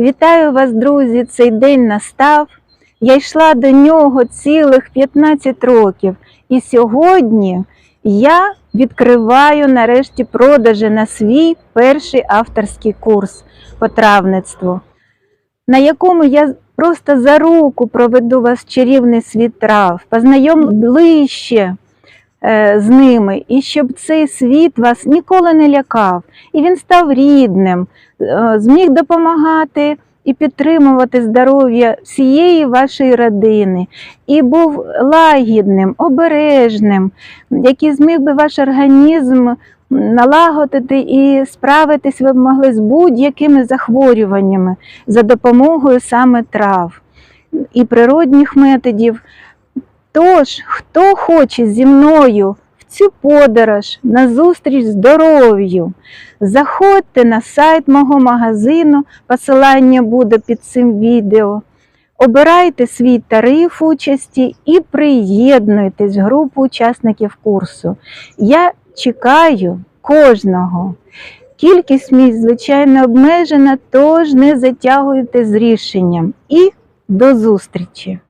Вітаю вас, друзі! Цей день настав. Я йшла до нього цілих 15 років, і сьогодні я відкриваю нарешті продажі на свій перший авторський курс по травництву, на якому я просто за руку проведу вас в чарівний світ трав, познайомлю ближче з ними, і щоб цей світ вас ніколи не лякав, і він став рідним, е, зміг допомагати і підтримувати здоров'я всієї вашої родини, і був лагідним, обережним, який зміг би ваш організм налагодити і справитись ви могли з будь-якими захворюваннями за допомогою саме трав і природних методів. Тож, хто хоче зі мною в цю подорож на зустріч здоров'ю, заходьте на сайт мого магазину, посилання буде під цим відео. Обирайте свій тариф участі і приєднуйтесь в групу учасників курсу. Я чекаю кожного. Кількість місць, звичайно, обмежена, тож не затягуйте з рішенням. І до зустрічі!